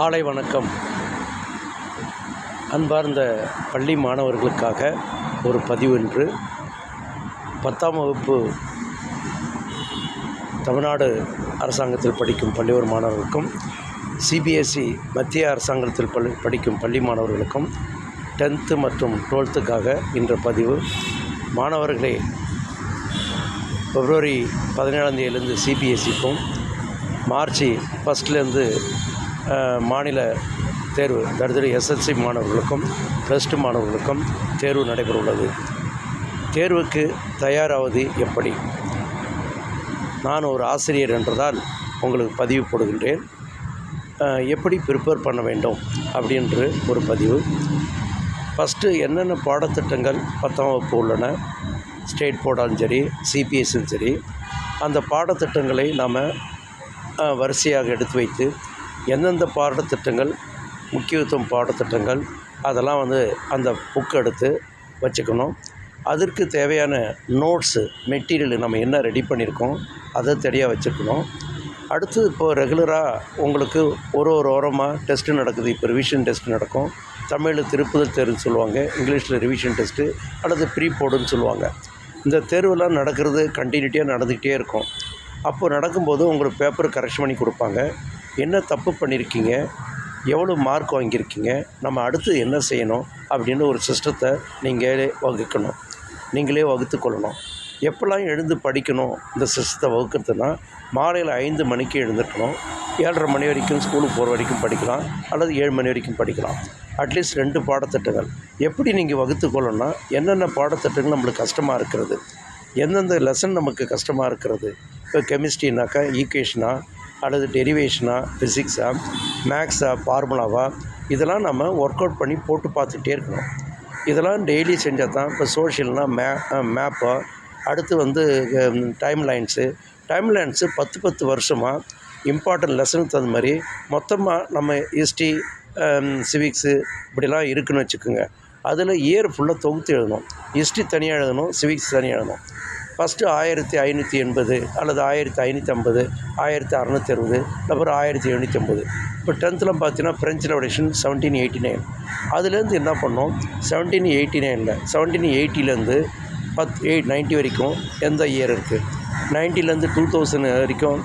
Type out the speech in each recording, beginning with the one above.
காலை வணக்கம். அன்பார்ந்த பள்ளி மாணவர்களுக்காக ஒரு பதிவு என்று பத்தாம் வகுப்பு தமிழ்நாடு அரசாங்கத்தில் படிக்கும் பள்ளியூர் மாணவர்களுக்கும் சிபிஎஸ்இ மத்திய அரசாங்கத்தில் பள்ளி படிக்கும் பள்ளி மாணவர்களுக்கும் டென்த்து மற்றும் டுவெல்த்துக்காக இன்ற பதிவு. மாணவர்களே பிப்ரவரி பதினேழாம் தேதியிலேருந்து சிபிஎஸ்சிக்கும் மார்ச் ஃபஸ்ட்லேருந்து மாநில தேர்வு தருதல் எஸ்எல்சி மாணவர்களுக்கும் ப்ளஸ் டூ மாணவர்களுக்கும் தேர்வு நடைபெற உள்ளது தேர்வுக்கு தயாராவது எப்படி? நான் ஒரு ஆசிரியர் என்றதால் உங்களுக்கு பதிவு போடுகின்றேன். எப்படி ப்ரிப்பேர் பண்ண வேண்டும் அப்படின்ற ஒரு பதிவு. ஃபஸ்ட்டு என்னென்ன பாடத்திட்டங்கள் பத்தாம் வகுப்பு உள்ளன? ஸ்டேட் போர்டாலும் சரி சிபிஎஸ்சியும் சரி அந்த பாடத்திட்டங்களை நாம் வரிசையாக எடுத்து வைத்து எந்தெந்த பாடத்திட்டங்கள் முக்கியத்துவம் பாடத்திட்டங்கள் அதெல்லாம் வந்து அந்த புக் எடுத்து வச்சுக்கணும். அதற்கு தேவையான நோட்ஸு மெட்டீரியல் நம்ம என்ன ரெடி பண்ணியிருக்கோம் அதை தெளிவாக வச்சுக்கணும். அடுத்து இப்போது ரெகுலராக உங்களுக்கு ஒரு ஒரு ஓரமாக டெஸ்ட்டு நடக்குது. இப்போ ரிவிஷன் டெஸ்ட் நடக்கும். தமிழில் திருப்புதல் தேர்வுன்னு சொல்லுவாங்க. இங்கிலீஷில் ரிவிஷன் டெஸ்ட்டு அல்லது ப்ரீ போர்டுன்னு சொல்லுவாங்க. இந்த தேர்வுலாம் நடக்கிறது கண்டினியூட்டியாக நடந்துக்கிட்டே இருக்கும். அப்போ நடக்கும்போது உங்களுக்கு பேப்பர் கரெக்ஷன் பண்ணி கொடுப்பாங்க. என்ன தப்பு பண்ணியிருக்கீங்க? எவ்வளோ மார்க் வாங்கியிருக்கீங்க? நம்ம அடுத்து என்ன செய்யணும்? அப்படின்னு ஒரு சிஸ்டத்தை நீங்களே வகுக்கணும். நீங்களே வகுத்து கொள்ளணும். எப்போல்லாம் எழுந்து படிக்கணும் இந்த சிஸ்டத்தை வகுக்கிறதுனா மாலையில் ஐந்து மணிக்கு எழுந்துக்கணும் ஏழரை மணி வரைக்கும் ஸ்கூலுக்கு போகிற வரைக்கும் படிக்கலாம். அல்லது ஏழு மணி வரைக்கும் படிக்கலாம். அட்லீஸ்ட் ரெண்டு பாடத்திட்டங்கள். எப்படி நீங்கள் வகுத்து கொள்ளணும்னா என்னென்ன பாடத்திட்டங்கள் நம்மளுக்கு கஷ்டமாக இருக்கிறது? எந்தெந்த லெசன் நமக்கு கஷ்டமாக இருக்கிறது? இப்போ கெமிஸ்ட்ரினாக்கா ஈக்குவேஷனாக அல்லது டெரிவேஷனா ஃபிசிக்ஸா மேக்ஸா ஃபார்முலாவா இதெல்லாம் நம்ம ஒர்க் அவுட் பண்ணி போட்டு பார்த்துட்டே இருக்கணும். இதெல்லாம் டெய்லி செஞ்சால் தான் இப்போ சோஷியல்னால் மே மேப்போ அடுத்து வந்து டைம் லைன்ஸு டைம் லைன்ஸு பத்து பத்து வருஷமாக இம்பார்ட்டன்ட் லெசனுக்கு தகுந்த மாதிரி மொத்தமாக நம்ம ஹிஸ்ட்ரி சிவிக்ஸு இப்படிலாம் இருக்குன்னு வச்சுக்கோங்க. அதில் இயர் ஃபுல்லாக தொகுத்து எழுதணும். ஹிஸ்ட்ரி தனியாக எழுதணும் சிவிக்ஸ் தனியாக எழுதணும். ஃபஸ்ட்டு ஆயிரத்தி ஐநூற்றி எண்பது அல்லது ஆயிரத்தி ஐநூற்றி ஐம்பது ஆயிரத்தி அறநூற்றி அறுபது அப்புறம் ஆயிரத்தி எழுநூற்றி ஐம்பது. இப்போ டென்த்தில் பார்த்தீங்கன்னா French revolution seventeen eighty nine அதுலேருந்து என்ன பண்ணோம்? செவன்டீன் எயிட்டி நைனில் செவன்டீன் எயிட்டிலேருந்து பத் எயிட் நைன்ட்டி வரைக்கும் எந்த இயர் இருக்குது நைன்ட்டிலேருந்து டூ தௌசண்ட் வரைக்கும்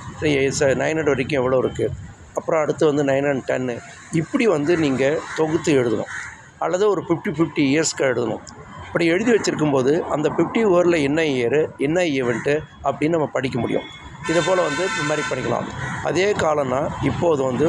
நைன் ஹண்ட்ரட் வரைக்கும் எவ்வளோ இருக்குது அப்புறம் அடுத்து வந்து நைன் அண்ட் டென்னு இப்படி வந்து நீங்கள் தொகுத்து எழுதணும். அல்லது ஒரு ஃபிஃப்டி ஃபிஃப்டி இயர்ஸ்க்கு எழுதணும். அப்படி எழுதி வச்சுருக்கும்போது அந்த ஃபிஃப்டி ஓவரில் என்ன இயரு என்ன ஈவெண்ட்டு அப்படின்னு நம்ம படிக்க முடியும். இதை போல் வந்து இந்த மாதிரி படிக்கலாம். அதே காலம்னா இப்போது வந்து